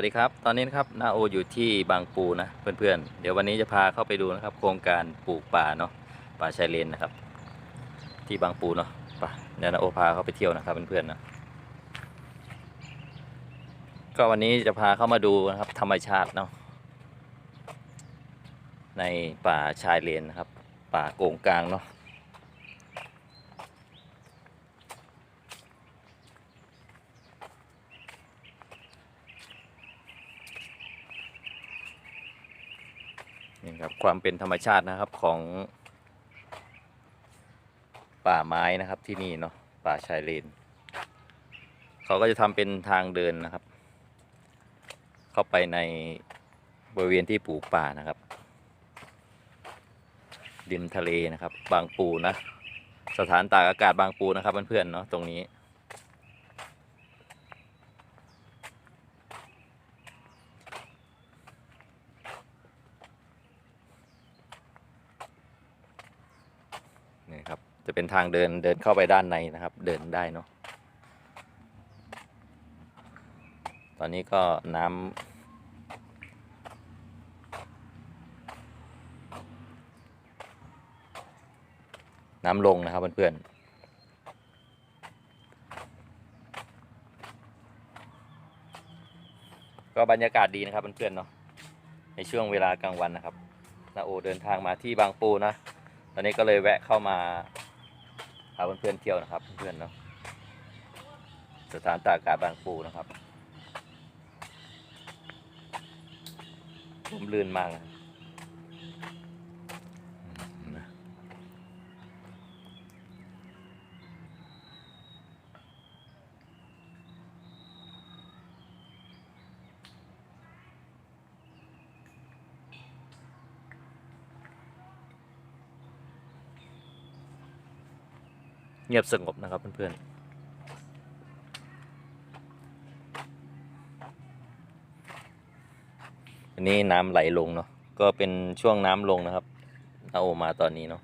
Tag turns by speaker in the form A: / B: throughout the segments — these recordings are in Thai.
A: วัสดีครับ ตอนนี้นะครับนาโออยู่ที่บางปูนะเพื่อนๆ เดี๋ยววันนี้จะพาเข้าไปดูนะครับ โครงการปลูกป่าเนาะป่าชายเลนนะครับ ที่บางปูเนาะไปเดี๋ยวนาโอพาเข้าไปเที่ยวนะครับเพื่อนๆนะก็วันนี้จะพาเข้ามาดูนะครับธรรมชาติเนาะในป่าชายเลนนะครับ ป่าโกงกลางเนาะ นี่ครับความเป็นธรรมชาตินะครับของ ป่าไม้นะครับที่นี่เนาะป่าชายเลน เขาก็จะทำเป็นทางเดินนะครับ เข้าไปในบริเวณที่ปลูกป่านะครับริมทะเลนะครับ บางปูนะ สถานตากอากาศบางปูนะครับเพื่อนๆเนาะตรงนี้ นี่ครับ จะเป็นทางเดินเดินเข้าไปด้านในนะครับ เดินได้เนาะตอนนี้ก็น้ำน้ำลงนะครับเพื่อนๆก็บรรยากาศดีนะครับเพื่อนๆเนาะในช่วงเวลากลางวันนะครับนาโอเดินทางมาที่บางปูนะ ตอนนี้ก็เลยแวะเข้ามาาเพื่อนๆเที่ยวนะครับ เพื่อนๆเนาะสถานตากอากาศบางปูนะครับ ผมรื่นมากนะอืมนะ เงียบสงบนะครับเพื่อนๆอันนี้น้ำไหลลงเนาะก็เป็นช่วงน้ำลงนะครับเอามาตอนนี้เนาะ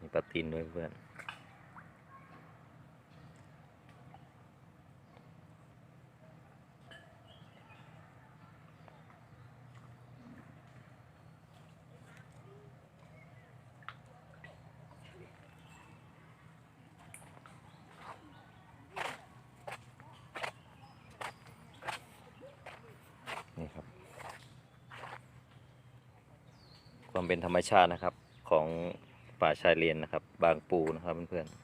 A: มีปลาตีนด้วยเพื่อน นี่ครับ ความเป็นธรรมชาตินะครับของป่าชายเลนนะครับ บางปูนะครับเพื่อนๆ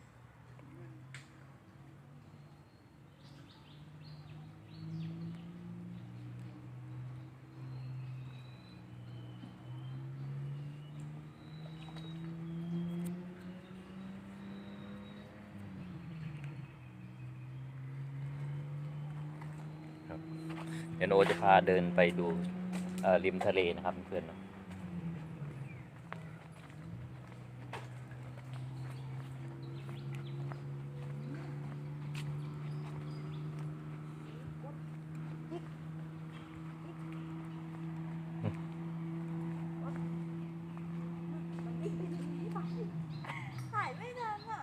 A: เดี๋ยวโนจะพาเดินไปดูริมทะเลนะครับเพื่อนๆเนาะ
B: ถ่ายไม่ทันอะ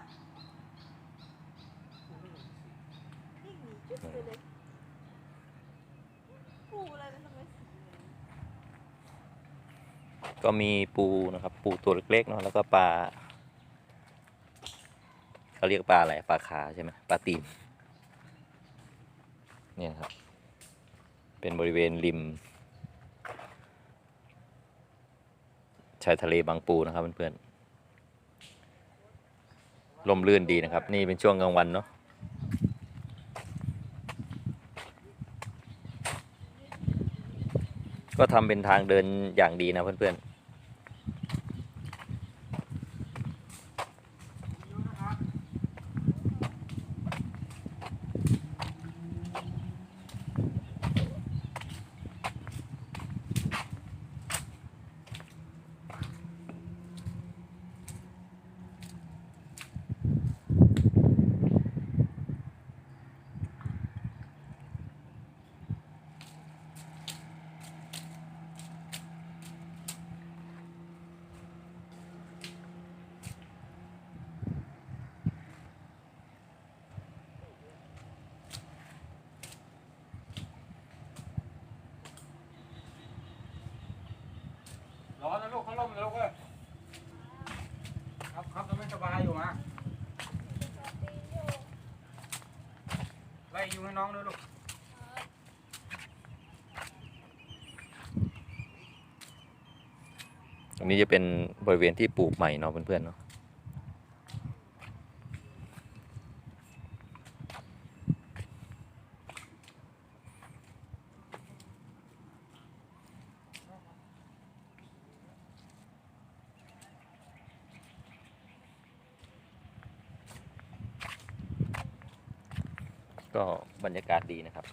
B: วิ่งหนีจุดไปูอะไรมันทำไมสี
A: ก็มีปูนะครับ ปูตัวเล็กๆเนาะแล้วก็ปลาเขาเรียกปลาอะไรปลาขาใช่ไหมปลาตีนเนี่ยครับ เป็นบริเวณริม ชายทะเลบางปูนะครับเพื่อนๆลมลื่นดีนะครับ นี่เป็นช่วงกลางวันเนาะ ก็ทำเป็นทางเดินอย่างดีนะเพื่อนๆ น้
C: องด้วยลูก
A: ตรงนี้จะเป็นบริเวณที่ปลูกใหม่เนาะเพื่อนๆเนาะ ก็ บรรยากาศดีนะครับ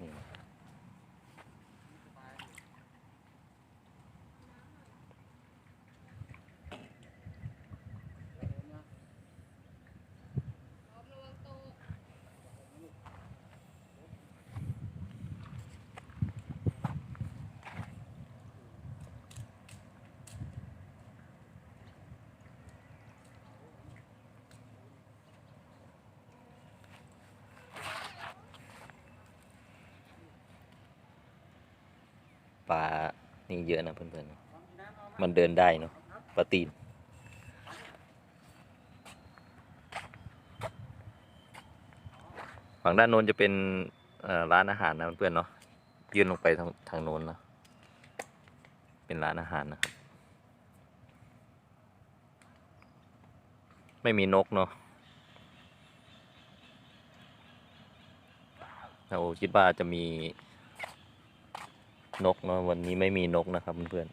A: นี่นะปลา นี่เยอะนะเพื่อนๆ มันเดินได้เนาะปลาตีน ฝั่งด้านโน้นจะเป็นร้านอาหารนะเพื่อนๆเนาะ ยื่นลงไปทางทางโน้นนะ เป็นร้านอาหารนะครับ ไม่มีนกเนาะเราคิดว่าจะมี นกเนาะวันนี้ไม่มีนกนะครับเพื่อน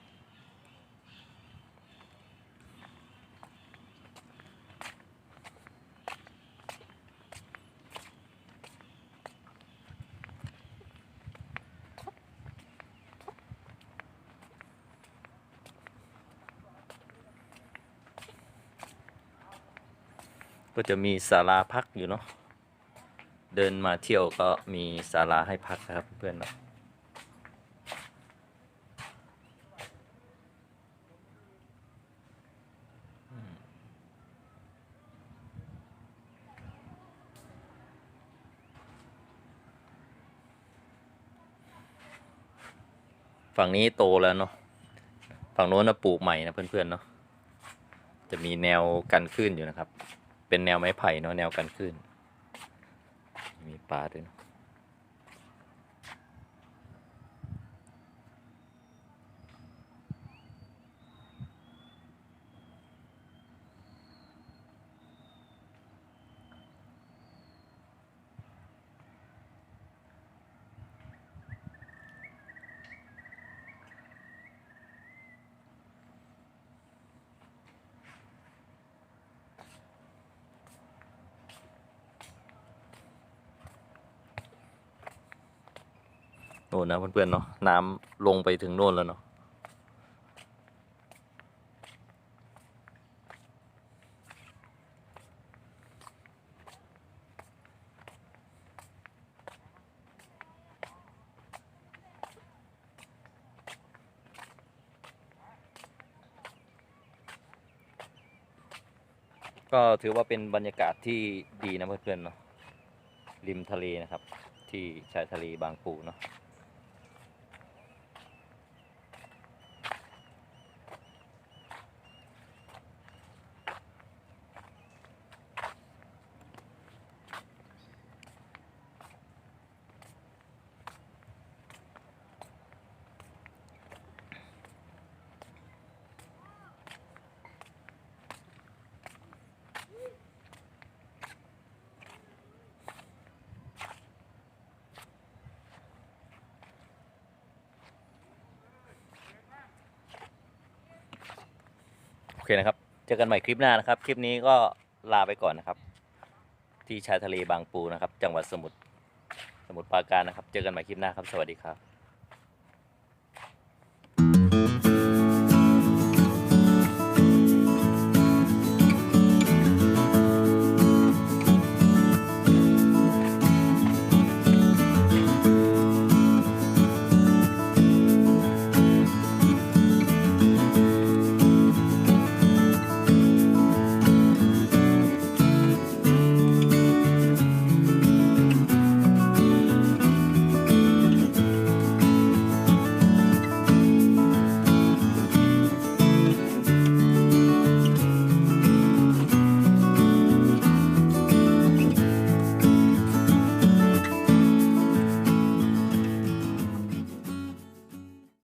A: ก็จะมีศาลาพักอยู่เนาะ เดินมาเที่ยวก็มีศาลาให้พักนะครับเพื่อนเนาะ ฝั่งนี้โตแล้วเนาะฝั่งโน้นนะปลูกใหม่นะเพื่อนๆเนาะจะมีแนวกันคลื่นอยู่นะครับ เป็นแนวไม้ไผ่เนาะแนวกันคลื่นมีปลาด้วยเนาะ น่นนะเพื่อนๆเนาะน้ำลงไปถึงโน่นแล้วเนาะก็ถือว่าเป็นบรรยากาศที่ดีนะเพื่อนๆเนาะริมทะเลนะครับ ที่ชายทะเลบางปูเนาะ เคนะครับ เจอกันใหม่คลิปหน้านะครับ คลิปนี้ก็ลาไปก่อนนะครับ ที่ชายทะเลบางปูนะครับ จังหวัดสมุทรสมุทรปราการนะครับ เจอกันใหม่คลิปหน้าครับ สวัสดีครับ